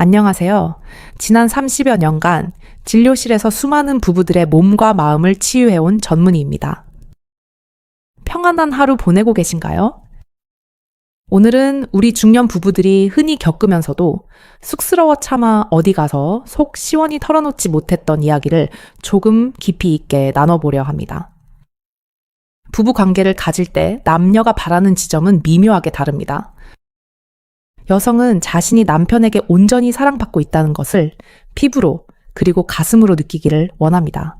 안녕하세요. 지난 30여 년간 진료실에서 수많은 부부들의 몸과 마음을 치유해온 전문의입니다. 평안한 하루 보내고 계신가요? 오늘은 우리 중년 부부들이 흔히 겪으면서도 쑥스러워 참아 어디 가서 속 시원히 털어놓지 못했던 이야기를 조금 깊이 있게 나눠보려 합니다. 부부 관계를 가질 때 남녀가 바라는 지점은 미묘하게 다릅니다. 여성은 자신이 남편에게 온전히 사랑받고 있다는 것을 피부로 그리고 가슴으로 느끼기를 원합니다.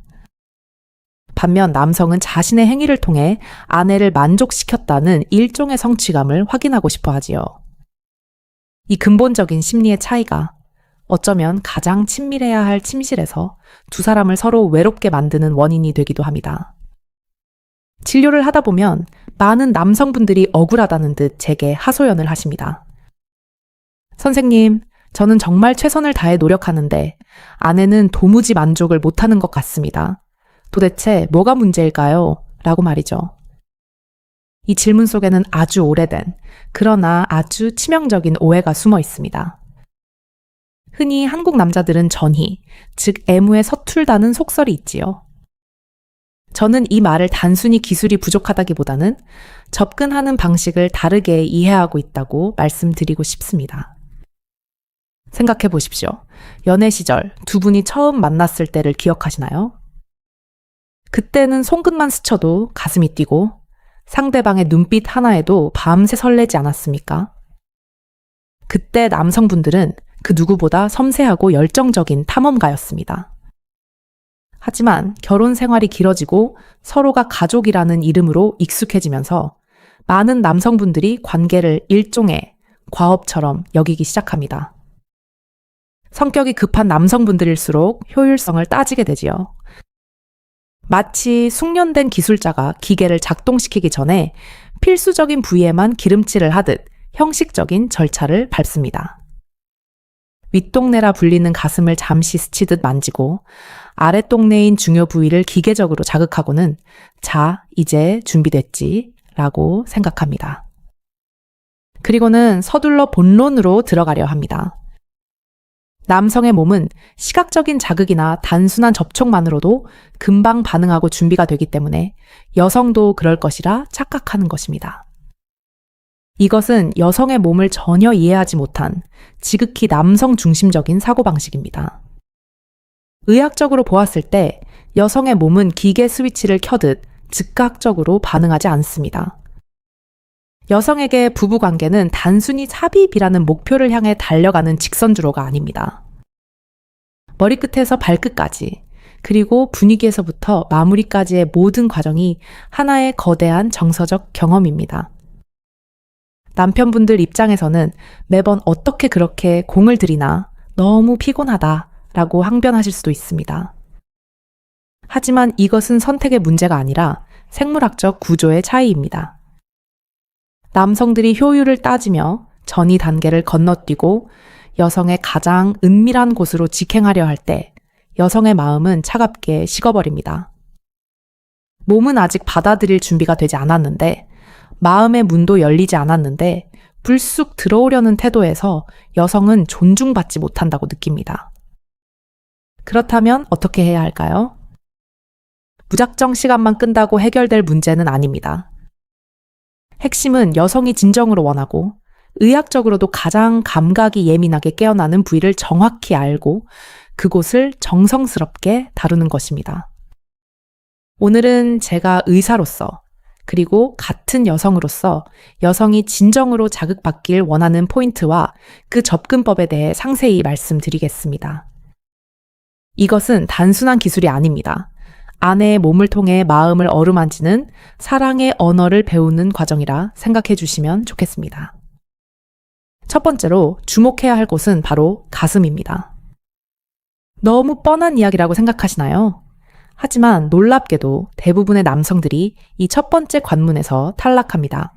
반면 남성은 자신의 행위를 통해 아내를 만족시켰다는 일종의 성취감을 확인하고 싶어 하지요. 이 근본적인 심리의 차이가 어쩌면 가장 친밀해야 할 침실에서 두 사람을 서로 외롭게 만드는 원인이 되기도 합니다. 진료를 하다 보면 많은 남성분들이 억울하다는 듯 제게 하소연을 하십니다. 선생님, 저는 정말 최선을 다해 노력하는데 아내는 도무지 만족을 못하는 것 같습니다. 도대체 뭐가 문제일까요? 라고 말이죠. 이 질문 속에는 아주 오래된, 그러나 아주 치명적인 오해가 숨어 있습니다. 흔히 한국 남자들은 전희, 즉 애무에 서툴다는 속설이 있지요. 저는 이 말을 단순히 기술이 부족하다기보다는 접근하는 방식을 다르게 이해하고 있다고 말씀드리고 싶습니다. 생각해 보십시오. 연애 시절 두 분이 처음 만났을 때를 기억하시나요? 그때는 손끝만 스쳐도 가슴이 뛰고 상대방의 눈빛 하나에도 밤새 설레지 않았습니까? 그때 남성분들은 그 누구보다 섬세하고 열정적인 탐험가였습니다. 하지만 결혼 생활이 길어지고 서로가 가족이라는 이름으로 익숙해지면서 많은 남성분들이 관계를 일종의 과업처럼 여기기 시작합니다. 성격이 급한 남성분들일수록 효율성을 따지게 되지요. 마치 숙련된 기술자가 기계를 작동시키기 전에 필수적인 부위에만 기름칠을 하듯 형식적인 절차를 밟습니다. 윗동네라 불리는 가슴을 잠시 스치듯 만지고 아랫동네인 중요 부위를 기계적으로 자극하고는 자, 이제 준비됐지 라고 생각합니다. 그리고는 서둘러 본론으로 들어가려 합니다. 남성의 몸은 시각적인 자극이나 단순한 접촉만으로도 금방 반응하고 준비가 되기 때문에 여성도 그럴 것이라 착각하는 것입니다. 이것은 여성의 몸을 전혀 이해하지 못한 지극히 남성 중심적인 사고방식입니다. 의학적으로 보았을 때 여성의 몸은 기계 스위치를 켜듯 즉각적으로 반응하지 않습니다. 여성에게 부부 관계는 단순히 삽입이라는 목표를 향해 달려가는 직선주로가 아닙니다. 머리끝에서 발끝까지, 그리고 분위기에서부터 마무리까지의 모든 과정이 하나의 거대한 정서적 경험입니다. 남편분들 입장에서는 매번 어떻게 그렇게 공을 들이나 너무 피곤하다 라고 항변하실 수도 있습니다. 하지만 이것은 선택의 문제가 아니라 생물학적 구조의 차이입니다. 남성들이 효율을 따지며 전이 단계를 건너뛰고 여성의 가장 은밀한 곳으로 직행하려 할 때 여성의 마음은 차갑게 식어버립니다. 몸은 아직 받아들일 준비가 되지 않았는데 마음의 문도 열리지 않았는데 불쑥 들어오려는 태도에서 여성은 존중받지 못한다고 느낍니다. 그렇다면 어떻게 해야 할까요? 무작정 시간만 끈다고 해결될 문제는 아닙니다. 핵심은 여성이 진정으로 원하고 의학적으로도 가장 감각이 예민하게 깨어나는 부위를 정확히 알고 그곳을 정성스럽게 다루는 것입니다. 오늘은 제가 의사로서 그리고 같은 여성으로서 여성이 진정으로 자극받길 원하는 포인트와 그 접근법에 대해 상세히 말씀드리겠습니다. 이것은 단순한 기술이 아닙니다. 아내의 몸을 통해 마음을 어루만지는 사랑의 언어를 배우는 과정이라 생각해 주시면 좋겠습니다. 첫 번째로 주목해야 할 곳은 바로 가슴입니다. 너무 뻔한 이야기라고 생각하시나요? 하지만 놀랍게도 대부분의 남성들이 이 첫 번째 관문에서 탈락합니다.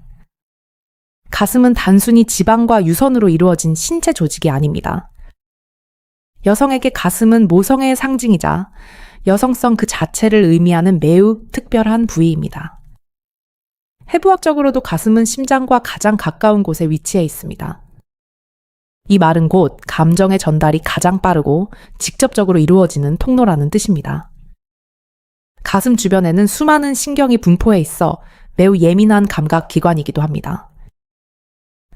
가슴은 단순히 지방과 유선으로 이루어진 신체 조직이 아닙니다. 여성에게 가슴은 모성의 상징이자 여성성 그 자체를 의미하는 매우 특별한 부위입니다. 해부학적으로도 가슴은 심장과 가장 가까운 곳에 위치해 있습니다. 이 말은 곧 감정의 전달이 가장 빠르고 직접적으로 이루어지는 통로라는 뜻입니다. 가슴 주변에는 수많은 신경이 분포해 있어 매우 예민한 감각 기관이기도 합니다.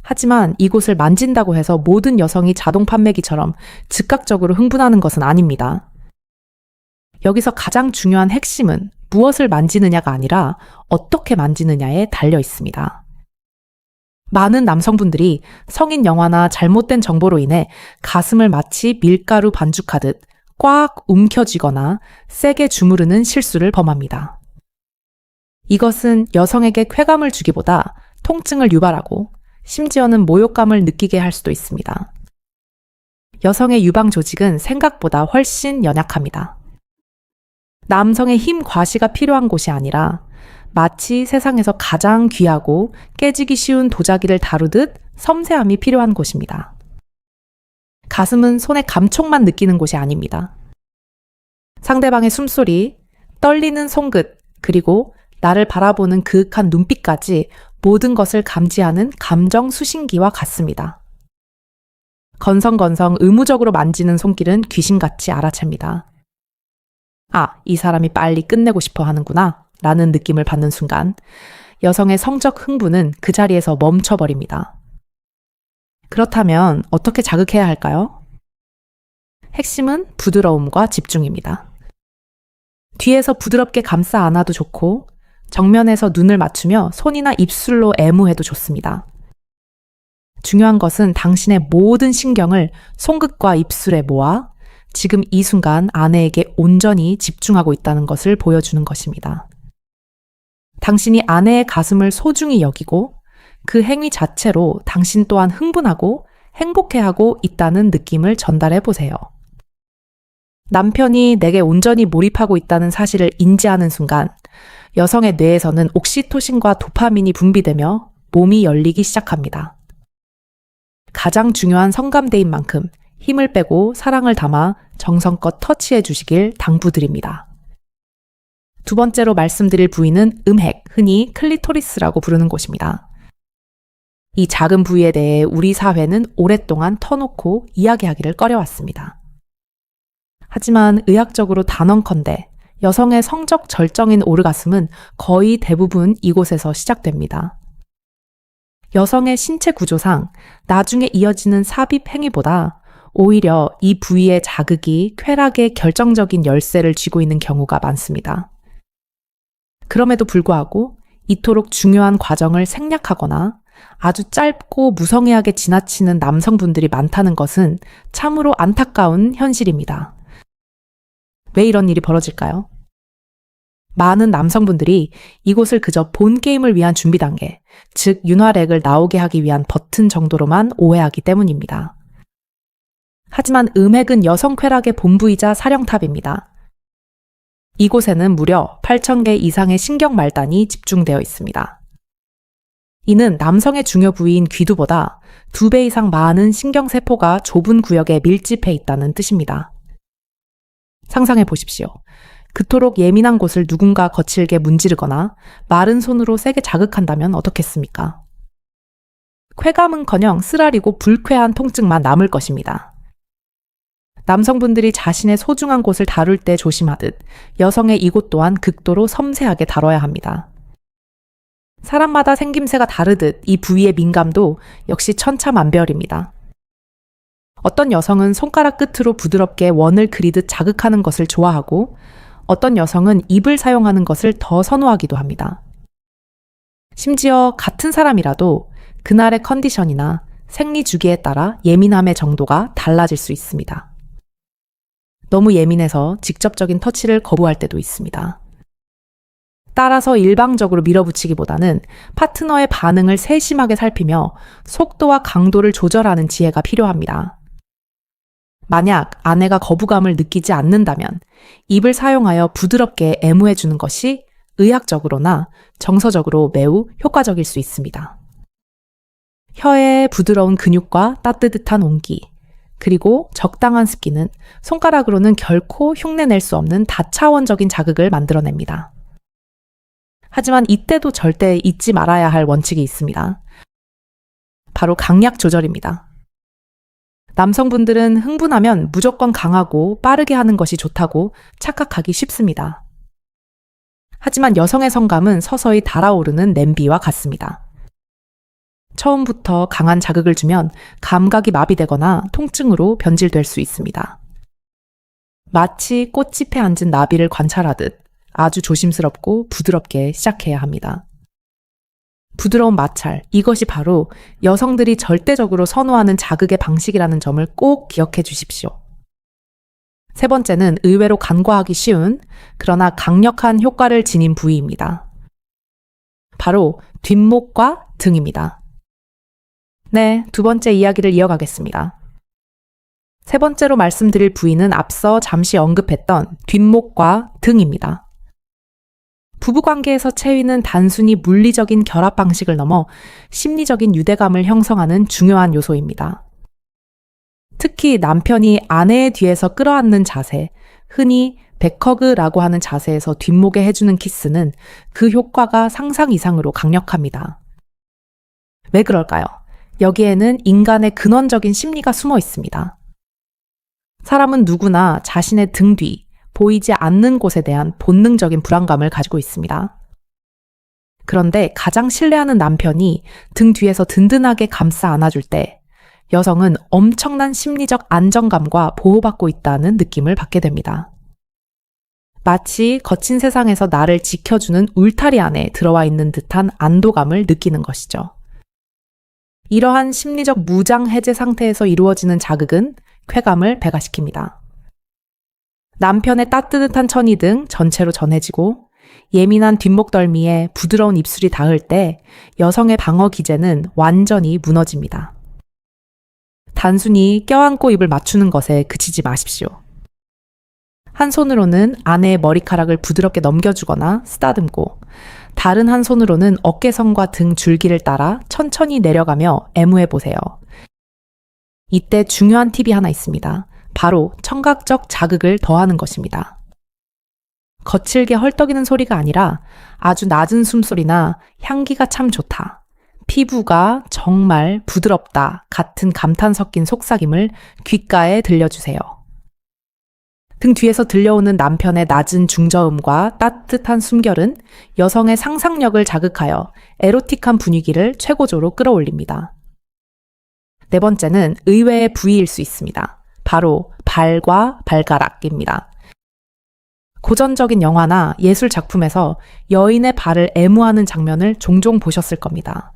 하지만 이곳을 만진다고 해서 모든 여성이 자동 판매기처럼 즉각적으로 흥분하는 것은 아닙니다. 여기서 가장 중요한 핵심은 무엇을 만지느냐가 아니라 어떻게 만지느냐에 달려 있습니다. 많은 남성분들이 성인 영화나 잘못된 정보로 인해 가슴을 마치 밀가루 반죽하듯 꽉 움켜쥐거나 세게 주무르는 실수를 범합니다. 이것은 여성에게 쾌감을 주기보다 통증을 유발하고 심지어는 모욕감을 느끼게 할 수도 있습니다. 여성의 유방 조직은 생각보다 훨씬 연약합니다. 남성의 힘 과시가 필요한 곳이 아니라 마치 세상에서 가장 귀하고 깨지기 쉬운 도자기를 다루듯 섬세함이 필요한 곳입니다. 가슴은 손의 감촉만 느끼는 곳이 아닙니다. 상대방의 숨소리, 떨리는 손끝, 그리고 나를 바라보는 그윽한 눈빛까지 모든 것을 감지하는 감정 수신기와 같습니다. 건성건성 의무적으로 만지는 손길은 귀신같이 알아챕니다. 아, 이 사람이 빨리 끝내고 싶어 하는구나. 라는 느낌을 받는 순간 여성의 성적 흥분은 그 자리에서 멈춰버립니다. 그렇다면 어떻게 자극해야 할까요? 핵심은 부드러움과 집중입니다. 뒤에서 부드럽게 감싸 안아도 좋고 정면에서 눈을 맞추며 손이나 입술로 애무해도 좋습니다. 중요한 것은 당신의 모든 신경을 손끝과 입술에 모아 지금 이 순간 아내에게 온전히 집중하고 있다는 것을 보여주는 것입니다. 당신이 아내의 가슴을 소중히 여기고 그 행위 자체로 당신 또한 흥분하고 행복해하고 있다는 느낌을 전달해 보세요. 남편이 내게 온전히 몰입하고 있다는 사실을 인지하는 순간 여성의 뇌에서는 옥시토신과 도파민이 분비되며 몸이 열리기 시작합니다. 가장 중요한 성감대인 만큼 힘을 빼고 사랑을 담아 정성껏 터치해 주시길 당부드립니다. 두 번째로 말씀드릴 부위는 음핵, 흔히 클리토리스라고 부르는 곳입니다. 이 작은 부위에 대해 우리 사회는 오랫동안 터놓고 이야기하기를 꺼려왔습니다. 하지만 의학적으로 단언컨대 여성의 성적 절정인 오르가슴은 거의 대부분 이곳에서 시작됩니다. 여성의 신체 구조상 나중에 이어지는 삽입 행위보다 오히려 이 부위의 자극이 쾌락의 결정적인 열쇠를 쥐고 있는 경우가 많습니다. 그럼에도 불구하고 이토록 중요한 과정을 생략하거나 아주 짧고 무성의하게 지나치는 남성분들이 많다는 것은 참으로 안타까운 현실입니다. 왜 이런 일이 벌어질까요? 많은 남성분들이 이곳을 그저 본 게임을 위한 준비 단계, 즉 윤활액을 나오게 하기 위한 버튼 정도로만 오해하기 때문입니다. 하지만 음핵은 여성 쾌락의 본부이자 사령탑입니다. 이곳에는 무려 8,000개 이상의 신경 말단이 집중되어 있습니다. 이는 남성의 중요 부위인 귀두보다 2배 이상 많은 신경세포가 좁은 구역에 밀집해 있다는 뜻입니다. 상상해 보십시오. 그토록 예민한 곳을 누군가 거칠게 문지르거나 마른 손으로 세게 자극한다면 어떻겠습니까? 쾌감은커녕 쓰라리고 불쾌한 통증만 남을 것입니다. 남성분들이 자신의 소중한 곳을 다룰 때 조심하듯 여성의 이곳 또한 극도로 섬세하게 다뤄야 합니다. 사람마다 생김새가 다르듯 이 부위의 민감도 역시 천차만별입니다. 어떤 여성은 손가락 끝으로 부드럽게 원을 그리듯 자극하는 것을 좋아하고 어떤 여성은 입을 사용하는 것을 더 선호하기도 합니다. 심지어 같은 사람이라도 그날의 컨디션이나 생리 주기에 따라 예민함의 정도가 달라질 수 있습니다. 너무 예민해서 직접적인 터치를 거부할 때도 있습니다. 따라서 일방적으로 밀어붙이기보다는 파트너의 반응을 세심하게 살피며 속도와 강도를 조절하는 지혜가 필요합니다. 만약 아내가 거부감을 느끼지 않는다면 입을 사용하여 부드럽게 애무해 주는 것이 의학적으로나 정서적으로 매우 효과적일 수 있습니다. 혀의 부드러운 근육과 따뜻한 온기, 그리고 적당한 습기는 손가락으로는 결코 흉내낼 수 없는 다차원적인 자극을 만들어냅니다. 하지만 이때도 절대 잊지 말아야 할 원칙이 있습니다. 바로 강약 조절입니다. 남성분들은 흥분하면 무조건 강하고 빠르게 하는 것이 좋다고 착각하기 쉽습니다. 하지만 여성의 성감은 서서히 달아오르는 냄비와 같습니다. 처음부터 강한 자극을 주면 감각이 마비되거나 통증으로 변질될 수 있습니다. 마치 꽃잎에 앉은 나비를 관찰하듯 아주 조심스럽고 부드럽게 시작해야 합니다. 부드러운 마찰, 이것이 바로 여성들이 절대적으로 선호하는 자극의 방식이라는 점을 꼭 기억해 주십시오. 세 번째는 의외로 간과하기 쉬운, 그러나 강력한 효과를 지닌 부위입니다. 바로 뒷목과 등입니다. 네, 두 번째 이야기를 이어가겠습니다. 세 번째로 말씀드릴 부위는 앞서 잠시 언급했던 뒷목과 등입니다. 부부관계에서 체위는 단순히 물리적인 결합 방식을 넘어 심리적인 유대감을 형성하는 중요한 요소입니다. 특히 남편이 아내의 뒤에서 끌어안는 자세, 흔히 백허그라고 하는 자세에서 뒷목에 해주는 키스는 그 효과가 상상 이상으로 강력합니다. 왜 그럴까요? 여기에는 인간의 근원적인 심리가 숨어 있습니다. 사람은 누구나 자신의 등 뒤, 보이지 않는 곳에 대한 본능적인 불안감을 가지고 있습니다. 그런데 가장 신뢰하는 남편이 등 뒤에서 든든하게 감싸 안아줄 때 여성은 엄청난 심리적 안정감과 보호받고 있다는 느낌을 받게 됩니다. 마치 거친 세상에서 나를 지켜주는 울타리 안에 들어와 있는 듯한 안도감을 느끼는 것이죠. 이러한 심리적 무장 해제 상태에서 이루어지는 자극은 쾌감을 배가시킵니다. 남편의 따뜻한 천이 등 전체로 전해지고 예민한 뒷목덜미에 부드러운 입술이 닿을 때 여성의 방어 기제는 완전히 무너집니다. 단순히 껴안고 입을 맞추는 것에 그치지 마십시오. 한 손으로는 아내의 머리카락을 부드럽게 넘겨주거나 쓰다듬고 다른 한 손으로는 어깨선과 등 줄기를 따라 천천히 내려가며 애무해 보세요. 이때 중요한 팁이 하나 있습니다. 바로 청각적 자극을 더하는 것입니다. 거칠게 헐떡이는 소리가 아니라 아주 낮은 숨소리나 향기가 참 좋다. 피부가 정말 부드럽다. 같은 감탄 섞인 속삭임을 귓가에 들려주세요. 등 뒤에서 들려오는 남편의 낮은 중저음과 따뜻한 숨결은 여성의 상상력을 자극하여 에로틱한 분위기를 최고조로 끌어올립니다. 네 번째는 의외의 부위일 수 있습니다. 바로 발과 발가락입니다. 고전적인 영화나 예술 작품에서 여인의 발을 애무하는 장면을 종종 보셨을 겁니다.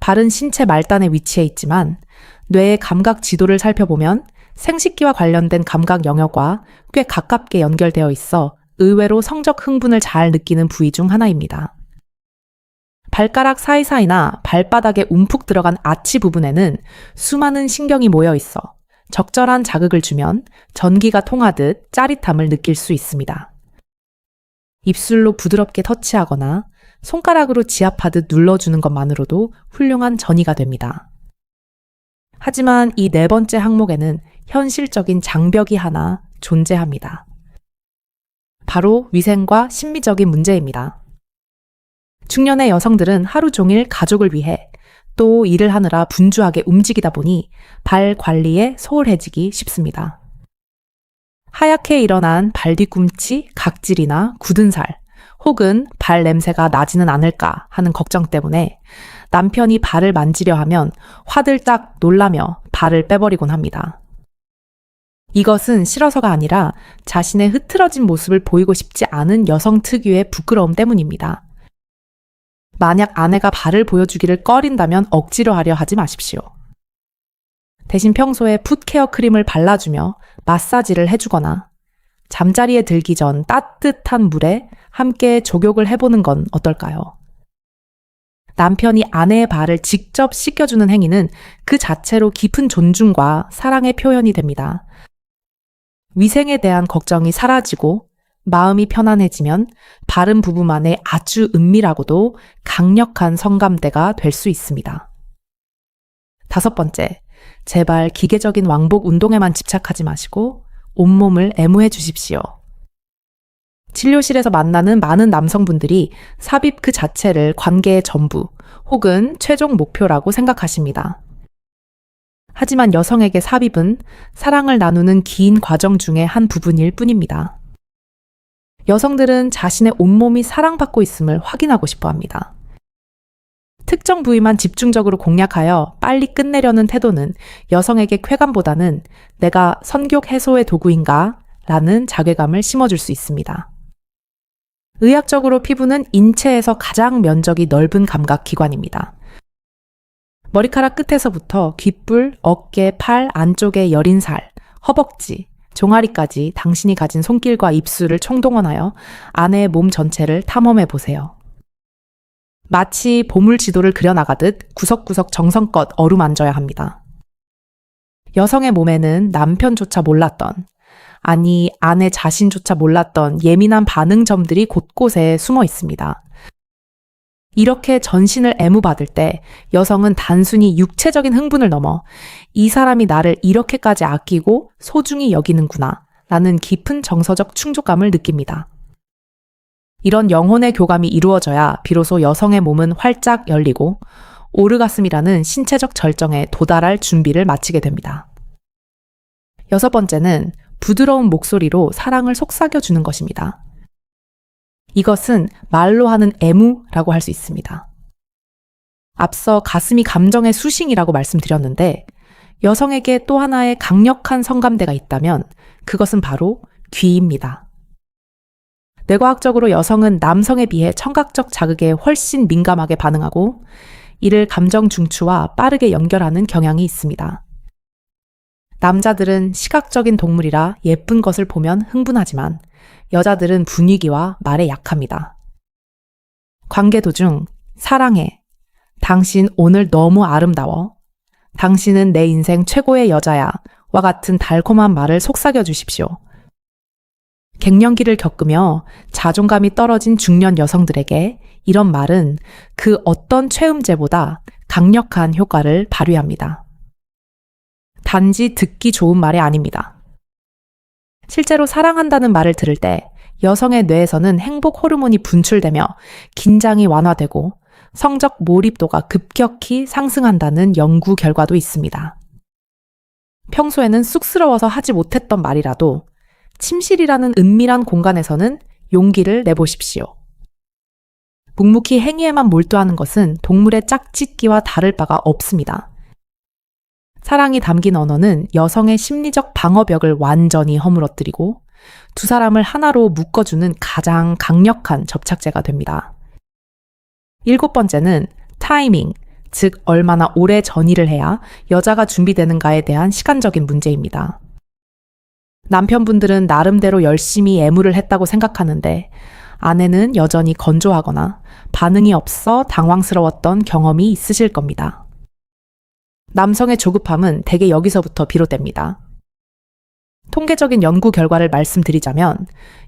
발은 신체 말단에 위치해 있지만 뇌의 감각 지도를 살펴보면 생식기와 관련된 감각 영역과 꽤 가깝게 연결되어 있어 의외로 성적 흥분을 잘 느끼는 부위 중 하나입니다. 발가락 사이사이나 발바닥에 움푹 들어간 아치 부분에는 수많은 신경이 모여 있어 적절한 자극을 주면 전기가 통하듯 짜릿함을 느낄 수 있습니다. 입술로 부드럽게 터치하거나 손가락으로 지압하듯 눌러주는 것만으로도 훌륭한 전이가 됩니다. 하지만 이 네 번째 항목에는 현실적인 장벽이 하나 존재합니다. 바로 위생과 심미적인 문제입니다. 중년의 여성들은 하루 종일 가족을 위해 또 일을 하느라 분주하게 움직이다 보니 발 관리에 소홀해지기 쉽습니다. 하얗게 일어난 발 뒤꿈치, 각질이나 굳은 살, 혹은 발 냄새가 나지는 않을까 하는 걱정 때문에 남편이 발을 만지려 하면 화들짝 놀라며 발을 빼버리곤 합니다. 이것은 싫어서가 아니라 자신의 흐트러진 모습을 보이고 싶지 않은 여성 특유의 부끄러움 때문입니다. 만약 아내가 발을 보여주기를 꺼린다면 억지로 하려 하지 마십시오. 대신 평소에 풋케어 크림을 발라주며 마사지를 해주거나 잠자리에 들기 전 따뜻한 물에 함께 족욕을 해보는 건 어떨까요? 남편이 아내의 발을 직접 씻겨주는 행위는 그 자체로 깊은 존중과 사랑의 표현이 됩니다. 위생에 대한 걱정이 사라지고 마음이 편안해지면 바른 부부만의 아주 은밀하고도 강력한 성감대가 될 수 있습니다. 다섯 번째, 제발 기계적인 왕복 운동에만 집착하지 마시고 온몸을 애무해 주십시오. 진료실에서 만나는 많은 남성분들이 삽입 그 자체를 관계의 전부 혹은 최종 목표라고 생각하십니다. 하지만 여성에게 삽입은 사랑을 나누는 긴 과정 중의 한 부분일 뿐입니다. 여성들은 자신의 온몸이 사랑받고 있음을 확인하고 싶어 합니다. 특정 부위만 집중적으로 공략하여 빨리 끝내려는 태도는 여성에게 쾌감보다는 내가 선격 해소의 도구인가? 라는 자괴감을 심어줄 수 있습니다. 의학적으로 피부는 인체에서 가장 면적이 넓은 감각 기관입니다. 머리카락 끝에서부터 귓불, 어깨, 팔, 안쪽의 여린 살, 허벅지, 종아리까지 당신이 가진 손길과 입술을 총동원하여 아내의 몸 전체를 탐험해 보세요. 마치 보물 지도를 그려나가듯 구석구석 정성껏 어루만져야 합니다. 여성의 몸에는 남편조차 몰랐던, 아니, 아내 자신조차 몰랐던 예민한 반응점들이 곳곳에 숨어 있습니다. 이렇게 전신을 애무받을 때 여성은 단순히 육체적인 흥분을 넘어 이 사람이 나를 이렇게까지 아끼고 소중히 여기는구나 라는 깊은 정서적 충족감을 느낍니다. 이런 영혼의 교감이 이루어져야 비로소 여성의 몸은 활짝 열리고 오르가슴이라는 신체적 절정에 도달할 준비를 마치게 됩니다. 여섯 번째는 부드러운 목소리로 사랑을 속삭여 주는 것입니다. 이것은 말로 하는 애무라고 할 수 있습니다. 앞서 가슴이 감정의 수싱이라고 말씀드렸는데 여성에게 또 하나의 강력한 성감대가 있다면 그것은 바로 귀입니다. 뇌과학적으로 여성은 남성에 비해 청각적 자극에 훨씬 민감하게 반응하고 이를 감정 중추와 빠르게 연결하는 경향이 있습니다. 남자들은 시각적인 동물이라 예쁜 것을 보면 흥분하지만 여자들은 분위기와 말에 약합니다. 관계 도중 사랑해. 당신 오늘 너무 아름다워. 당신은 내 인생 최고의 여자야. 와 같은 달콤한 말을 속삭여 주십시오. 갱년기를 겪으며 자존감이 떨어진 중년 여성들에게 이런 말은 그 어떤 최음제보다 강력한 효과를 발휘합니다. 단지 듣기 좋은 말이 아닙니다. 실제로 사랑한다는 말을 들을 때 여성의 뇌에서는 행복 호르몬이 분출되며 긴장이 완화되고 성적 몰입도가 급격히 상승한다는 연구 결과도 있습니다. 평소에는 쑥스러워서 하지 못했던 말이라도 침실이라는 은밀한 공간에서는 용기를 내보십시오. 묵묵히 행위에만 몰두하는 것은 동물의 짝짓기와 다를 바가 없습니다. 사랑이 담긴 언어는 여성의 심리적 방어벽을 완전히 허물어뜨리고 두 사람을 하나로 묶어주는 가장 강력한 접착제가 됩니다. 일곱 번째는 타이밍, 즉 얼마나 오래 전이를 해야 여자가 준비되는가에 대한 시간적인 문제입니다. 남편분들은 나름대로 열심히 애무를 했다고 생각하는데 아내는 여전히 건조하거나 반응이 없어 당황스러웠던 경험이 있으실 겁니다. 남성의 조급함은 대개 여기서부터 비롯됩니다. 통계적인 연구 결과를 말씀드리자면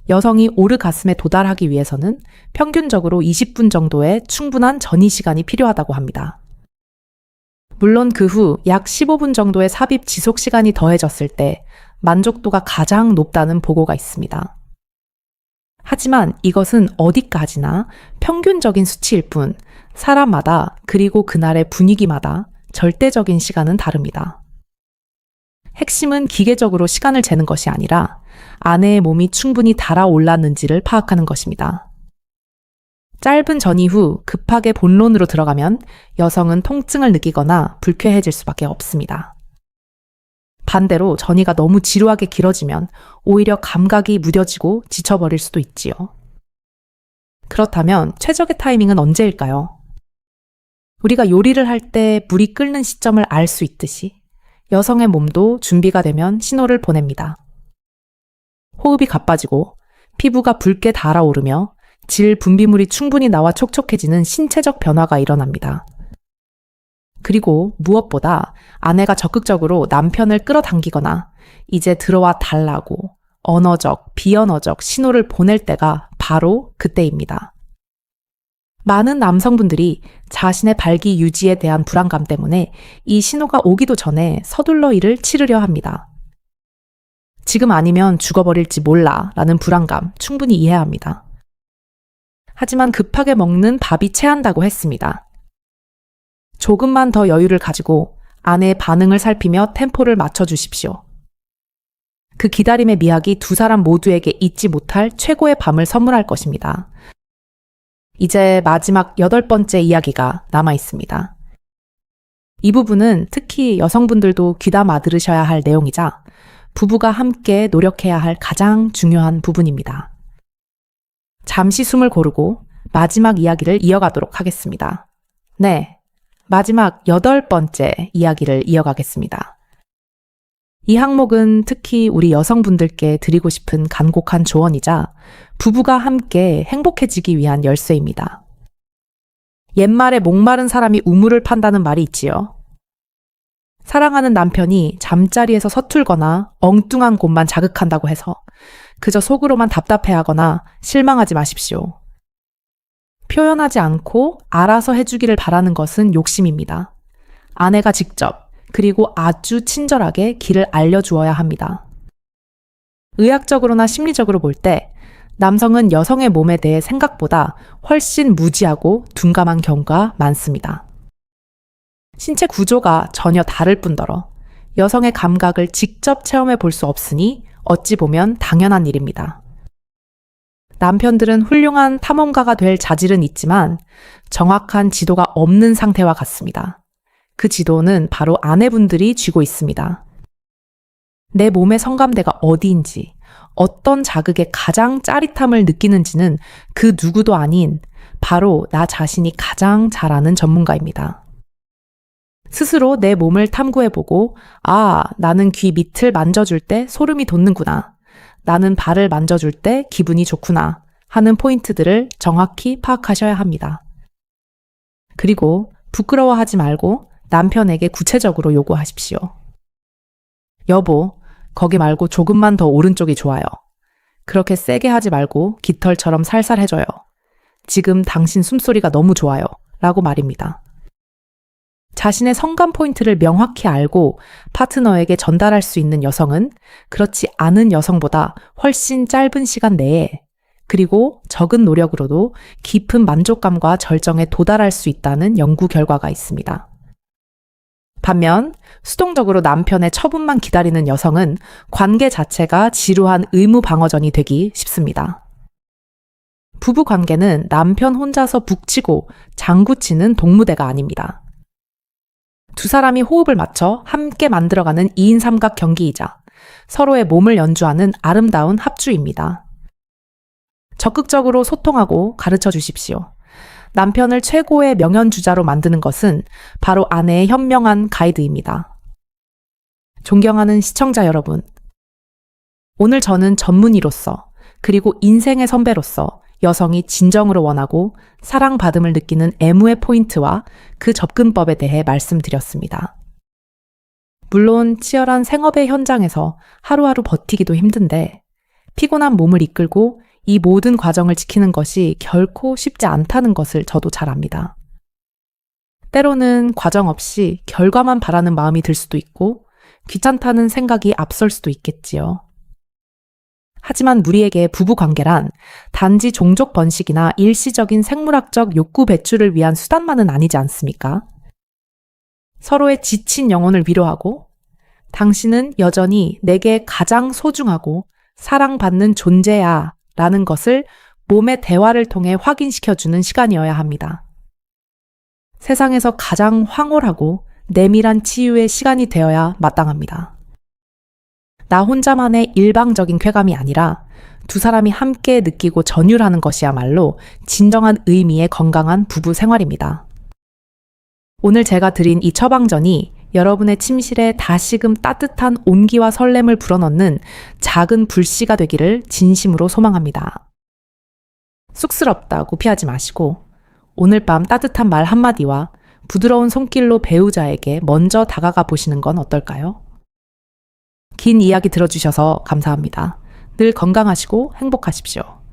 여성이 오르가슴에 도달하기 위해서는 평균적으로 20분 정도의 충분한 전이 시간이 필요하다고 합니다. 물론 그 후 약 15분 정도의 삽입 지속 시간이 더해졌을 때 만족도가 가장 높다는 보고가 있습니다. 하지만 이것은 어디까지나 평균적인 수치일 뿐 사람마다 그리고 그날의 분위기마다 절대적인 시간은 다릅니다. 핵심은 기계적으로 시간을 재는 것이 아니라 아내의 몸이 충분히 달아올랐는지를 파악하는 것입니다. 짧은 전이 후 급하게 본론으로 들어가면 여성은 통증을 느끼거나 불쾌해질 수밖에 없습니다. 반대로 전이가 너무 지루하게 길어지면 오히려 감각이 무뎌지고 지쳐버릴 수도 있지요. 그렇다면 최적의 타이밍은 언제일까요? 우리가 요리를 할 때 물이 끓는 시점을 알 수 있듯이 여성의 몸도 준비가 되면 신호를 보냅니다. 호흡이 가빠지고 피부가 붉게 달아오르며 질 분비물이 충분히 나와 촉촉해지는 신체적 변화가 일어납니다. 그리고 무엇보다 아내가 적극적으로 남편을 끌어당기거나 이제 들어와 달라고 언어적, 비언어적 신호를 보낼 때가 바로 그때입니다. 많은 남성분들이 자신의 발기 유지에 대한 불안감 때문에 이 신호가 오기도 전에 서둘러 이를 치르려 합니다. 지금 아니면 죽어버릴지 몰라 라는 불안감 충분히 이해합니다. 하지만 급하게 먹는 밥이 체한다고 했습니다. 조금만 더 여유를 가지고 아내의 반응을 살피며 템포를 맞춰주십시오. 그 기다림의 미학이 두 사람 모두에게 잊지 못할 최고의 밤을 선물할 것입니다. 이제 마지막 여덟 번째 이야기가 남아 있습니다. 이 부분은 특히 여성분들도 귀담아 들으셔야 할 내용이자 부부가 함께 노력해야 할 가장 중요한 부분입니다. 잠시 숨을 고르고 마지막 이야기를 이어가도록 하겠습니다. 네. 마지막 여덟 번째 이야기를 이어가겠습니다. 이 항목은 특히 우리 여성분들께 드리고 싶은 간곡한 조언이자 부부가 함께 행복해지기 위한 열쇠입니다. 옛말에 목마른 사람이 우물을 판다는 말이 있지요. 사랑하는 남편이 잠자리에서 서툴거나 엉뚱한 곳만 자극한다고 해서 그저 속으로만 답답해하거나 실망하지 마십시오. 표현하지 않고 알아서 해주기를 바라는 것은 욕심입니다. 아내가 직접 그리고 아주 친절하게 길을 알려주어야 합니다. 의학적으로나 심리적으로 볼 때 남성은 여성의 몸에 대해 생각보다 훨씬 무지하고 둔감한 경우가 많습니다. 신체 구조가 전혀 다를 뿐더러 여성의 감각을 직접 체험해 볼 수 없으니 어찌 보면 당연한 일입니다. 남편들은 훌륭한 탐험가가 될 자질은 있지만 정확한 지도가 없는 상태와 같습니다. 그 지도는 바로 아내분들이 쥐고 있습니다. 내 몸의 성감대가 어디인지, 어떤 자극에 가장 짜릿함을 느끼는지는 그 누구도 아닌 바로 나 자신이 가장 잘 아는 전문가입니다. 스스로 내 몸을 탐구해보고, 아, 나는 귀 밑을 만져줄 때 소름이 돋는구나. 나는 발을 만져줄 때 기분이 좋구나. 하는 포인트들을 정확히 파악하셔야 합니다. 그리고 부끄러워하지 말고 남편에게 구체적으로 요구하십시오. 여보, 거기 말고 조금만 더 오른쪽이 좋아요. 그렇게 세게 하지 말고 깃털처럼 살살 해줘요. 지금 당신 숨소리가 너무 좋아요. 라고 말입니다. 자신의 성감 포인트를 명확히 알고 파트너에게 전달할 수 있는 여성은 그렇지 않은 여성보다 훨씬 짧은 시간 내에 그리고 적은 노력으로도 깊은 만족감과 절정에 도달할 수 있다는 연구 결과가 있습니다. 반면 수동적으로 남편의 처분만 기다리는 여성은 관계 자체가 지루한 의무 방어전이 되기 쉽습니다. 부부 관계는 남편 혼자서 북치고 장구치는 동무대가 아닙니다. 두 사람이 호흡을 맞춰 함께 만들어가는 2인 삼각 경기이자 서로의 몸을 연주하는 아름다운 합주입니다. 적극적으로 소통하고 가르쳐 주십시오. 남편을 최고의 명연주자로 만드는 것은 바로 아내의 현명한 가이드입니다. 존경하는 시청자 여러분. 오늘 저는 전문의로서 그리고 인생의 선배로서 여성이 진정으로 원하고 사랑받음을 느끼는 애무의 포인트와 그 접근법에 대해 말씀드렸습니다. 물론 치열한 생업의 현장에서 하루하루 버티기도 힘든데 피곤한 몸을 이끌고 이 모든 과정을 지키는 것이 결코 쉽지 않다는 것을 저도 잘 압니다. 때로는 과정 없이 결과만 바라는 마음이 들 수도 있고 귀찮다는 생각이 앞설 수도 있겠지요. 하지만 우리에게 부부 관계란 단지 종족 번식이나 일시적인 생물학적 욕구 배출을 위한 수단만은 아니지 않습니까? 서로의 지친 영혼을 위로하고 당신은 여전히 내게 가장 소중하고 사랑받는 존재야 라는 것을 몸의 대화를 통해 확인시켜주는 시간이어야 합니다. 세상에서 가장 황홀하고 내밀한 치유의 시간이 되어야 마땅합니다. 나 혼자만의 일방적인 쾌감이 아니라 두 사람이 함께 느끼고 전율하는 것이야말로 진정한 의미의 건강한 부부 생활입니다. 오늘 제가 드린 이 처방전이 여러분의 침실에 다시금 따뜻한 온기와 설렘을 불어넣는 작은 불씨가 되기를 진심으로 소망합니다. 쑥스럽다고 피하지 마시고 오늘 밤 따뜻한 말 한마디와 부드러운 손길로 배우자에게 먼저 다가가 보시는 건 어떨까요? 긴 이야기 들어주셔서 감사합니다. 늘 건강하시고 행복하십시오.